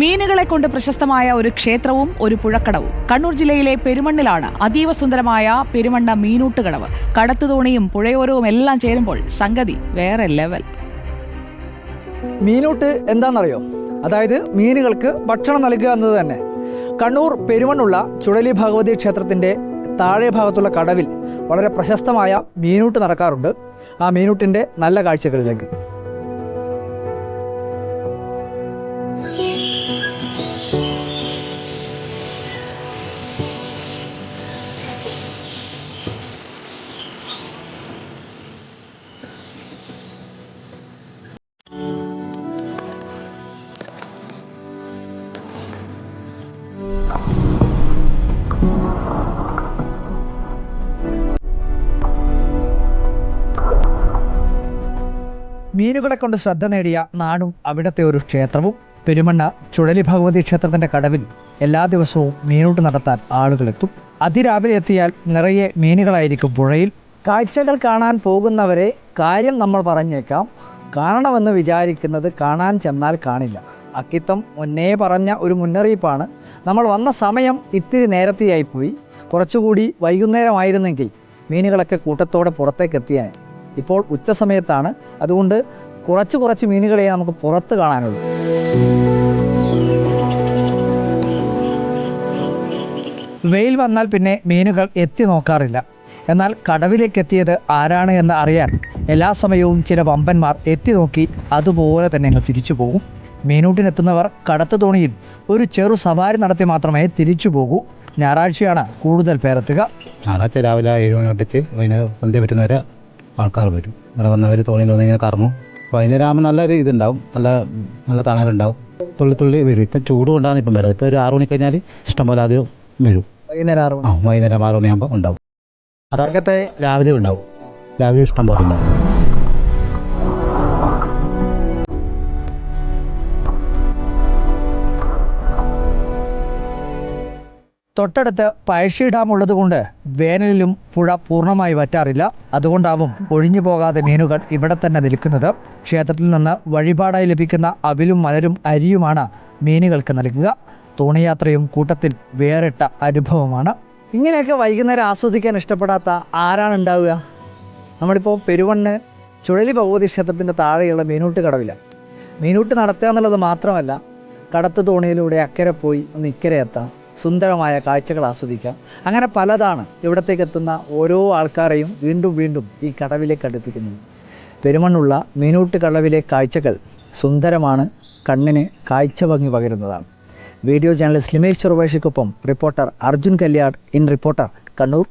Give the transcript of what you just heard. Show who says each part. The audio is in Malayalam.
Speaker 1: മീനുകളെ കൊണ്ട് പ്രശസ്തമായ ഒരു ക്ഷേത്രവും ഒരു പുഴക്കടവും. കണ്ണൂർ ജില്ലയിലെ പെരുമണ്ണിലാണ് അതീവ സുന്ദരമായ പെരുമണ്ണ മീനൂട്ടുകടവ്. കടത്തുതോണിയും പുഴയോരവും എല്ലാം ചേരുമ്പോൾ സംഗതി വേറെ ലെവൽ
Speaker 2: മീനൂട്ട് എന്താണെന്നറിയോ? അതായത് മീനുകൾക്ക് ഭക്ഷണം നൽകുക എന്നത് തന്നെ. കണ്ണൂർ പെരുമണ്ണുള്ള ചുഴലി ഭഗവതി ക്ഷേത്രത്തിന്റെ താഴെ ഭാഗത്തുള്ള കടവിൽ വളരെ പ്രശസ്തമായ മീനൂട്ട് നടക്കാറുണ്ട്. ആ മീനൂട്ടിന്റെ നല്ല കാഴ്ചകളിലേക്ക്. മീനുകളെ കൊണ്ട് ശ്രദ്ധ നേടിയ നാടും അവിടുത്തെ ഒരു ക്ഷേത്രവും പെരുമണ്ണ ചുഴലി ഭഗവതി ക്ഷേത്രത്തിന്റെ കടവിൽ എല്ലാ ദിവസവും മീനൂട്ട് നടത്താൻ ആളുകളെത്തും അതിരാവിലെ എത്തിയാൽ നിറയെ മീനുകളായിരിക്കും പുഴയിൽ. കാഴ്ചകൾ കാണാൻ പോകുന്നവരെ കാര്യം നമ്മൾ പറഞ്ഞേക്കാം. കാണണമെന്ന് വിചാരിക്കുന്നത് കാണാൻ ചെന്നാൽ കാണില്ല. അക്കിത്തം മുന്നേ പറഞ്ഞ ഒരു മുന്നറിയിപ്പാണ്. നമ്മൾ വന്ന സമയം ഇത്തിരി നേരത്തെയായിപ്പോയി. കുറച്ചുകൂടി വൈകുന്നേരമായിരുന്നെങ്കിൽ മീനുകളൊക്കെ കൂട്ടത്തോടെ പുറത്തേക്ക് എത്തിയാൽ ഇപ്പോൾ ഉച്ച സമയത്താണ്. അതുകൊണ്ട് കുറച്ച് കുറച്ച് മീനുകളെ നമുക്ക് പുറത്ത് കാണാനുള്ളൂ. വെയിൽ വന്നാൽ പിന്നെ മീനുകൾ എത്തി നോക്കാറില്ല. എന്നാൽ കടവിലേക്ക് എത്തിയത് ആരാണ് എന്ന് അറിയാൻ എല്ലാ സമയവും ചില വമ്പന്മാർ എത്തി നോക്കി അതുപോലെ തന്നെ അങ്ങ് തിരിച്ചു പോകും. മീനൂട്ടിനെത്തുന്നവർ കടത്ത് തോണിയിൽ ഒരു ചെറു സവാരി നടത്തി മാത്രമേ തിരിച്ചു പോകൂ. ഞായറാഴ്ചയാണ് കൂടുതൽ പേരെത്തുക.
Speaker 3: ഞായറാഴ്ച രാവിലെ ഏഴ് മണി തൊട്ടിച്ച് വൈകുന്നേരം സന്ധ്യ പറ്റുന്നവരെ ആൾക്കാർ വരും. ഇവിടെ വന്നവർ തോണിയിൽ വന്ന് ഇങ്ങനെ കറങ്ങും. വൈകുന്നേരം ആകുമ്പോൾ നല്ലൊരു ഇതുണ്ടാവും. നല്ല നല്ല തണലുണ്ടാവും. തുള്ളി തുള്ളി വരും. ഇപ്പം ചൂട് കൊണ്ടാണ് ഇപ്പം വരുന്നത് ഇപ്പോൾ ഒരു ആറ് മണി കഴിഞ്ഞാൽ ഇഷ്ടംപോലെ അത് വരും.
Speaker 2: വൈകുന്നേരം ആറ്
Speaker 3: ആ
Speaker 2: മണി
Speaker 3: വൈകുന്നേരം ആറ് മണിയാകുമ്പോൾ ഉണ്ടാവും.
Speaker 2: അതൊക്കെ
Speaker 3: രാവിലെ ഉണ്ടാവും. രാവിലെ ഇഷ്ടം പോലെ ഉണ്ടാവും.
Speaker 2: തൊട്ടടുത്ത് പഴശ്ശി ഡാം ഉള്ളതുകൊണ്ട് വേനലിലും പുഴ പൂർണമായി വറ്റാറില്ല. അതുകൊണ്ടാവും ഒഴിഞ്ഞു പോകാതെ മീനുകൾ ഇവിടെ തന്നെ നിൽക്കുന്നത്. ക്ഷേത്രത്തിൽ നിന്ന് വഴിപാടായി ലഭിക്കുന്ന അവിലും മലരും അരിയുമാണ് മീനുകൾക്ക് നൽകുക. തോണിയാത്രയും കൂട്ടത്തിൽ വേറിട്ട അനുഭവമാണ്. ഇങ്ങനെയൊക്കെ വൈകുന്നേരം ആസ്വദിക്കാൻ ഇഷ്ടപ്പെടാത്ത ആരാണ് ഉണ്ടാവുക? നമ്മളിപ്പോൾ പെരുവണ്ണ് ചുഴലി ഭഗവതി ക്ഷേത്രത്തിന്റെ താഴെയുള്ള മീനൂട്ട് കടവില്ല മീനൂട്ട് നടത്തുക എന്നുള്ളത് മാത്രമല്ല കടത്ത് തോണിയിലൂടെ അക്കരെ പോയി ഒന്ന് ഇക്കരെ എത്താം. സുന്ദരമായ കാഴ്ചകൾ ആസ്വദിക്കാം. അങ്ങനെ പലതാണ് ഇവിടത്തേക്ക് എത്തുന്ന ഓരോ ആൾക്കാരെയും വീണ്ടും വീണ്ടും ഈ കടവിലേക്ക് അടുപ്പിക്കുന്നത്. പെരുമണ്ണുള്ള മീനൂട്ട് കടവിലെ കാഴ്ചകൾ സുന്ദരമാണ് കണ്ണിന് കാഴ്ച ഭംഗി പകരുന്നതാണ്. Video journalist Limesh ചെറുപേഷയ്ക്കൊപ്പം reporter Arjun Kalyad in reporter Kannur.